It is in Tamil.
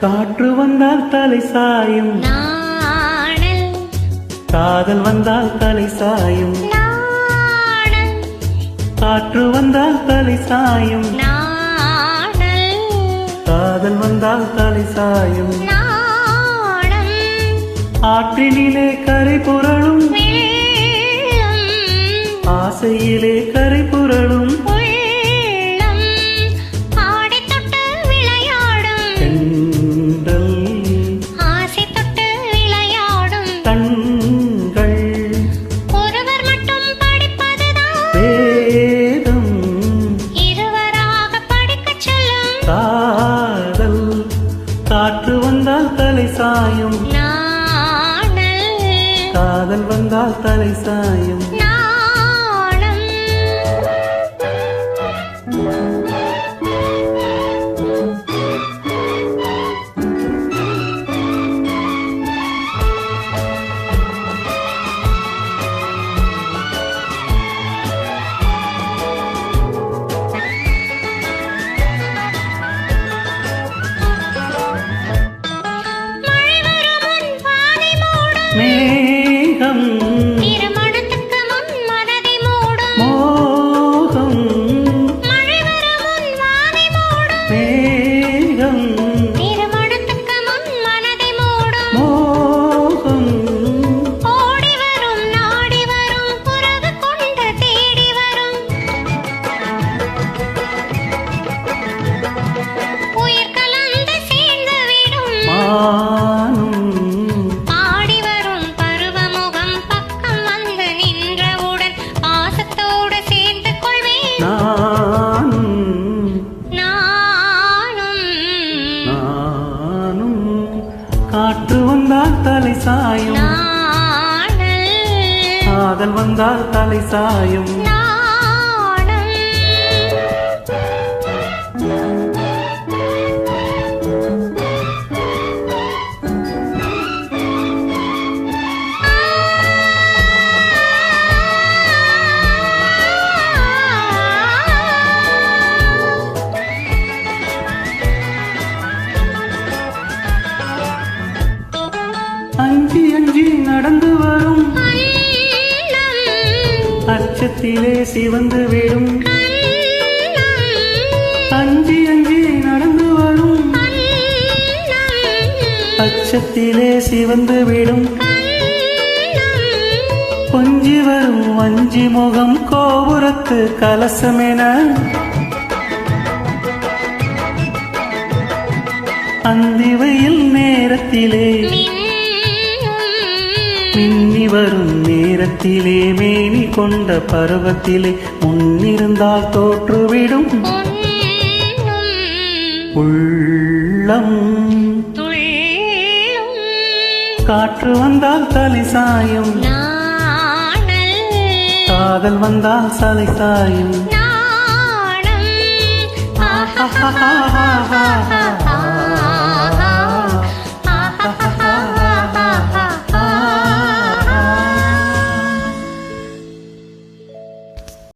வந்தால் தலை சாயும். காதல் வந்தால் தலை சாயும். காற்று வந்தால் தலை சாயும். காதல் வந்தால் தலை சாயும். ஆற்றினிலே கரை புரளும். ஆசையிலே கரை காற்று வந்தால் தலை சாயும். காதல் வந்தால் தலை சாயும். காற்று வந்தால் தலை சாயும். காதல் வந்தால் தலை சாயும். நடந்து வரும். அச்சத்திலே சிவந்து விடும். அஞ்சி அஞ்சி நடந்து வரும். அச்சத்திலே சிவந்து விடும். கொஞ்சி வரும் வஞ்சி முகம் கோபுரத்து கலசமென. அந்திவையில் நேரத்திலே வரும் நேரத்திலே மேனி கொண்ட பருவத்திலே முன்னிருந்தால் தோற்றுவிடும். உள்ளம் காற்று வந்தால் தலை சாயும். காதல் வந்தால் சலை சாயும். நாணம்.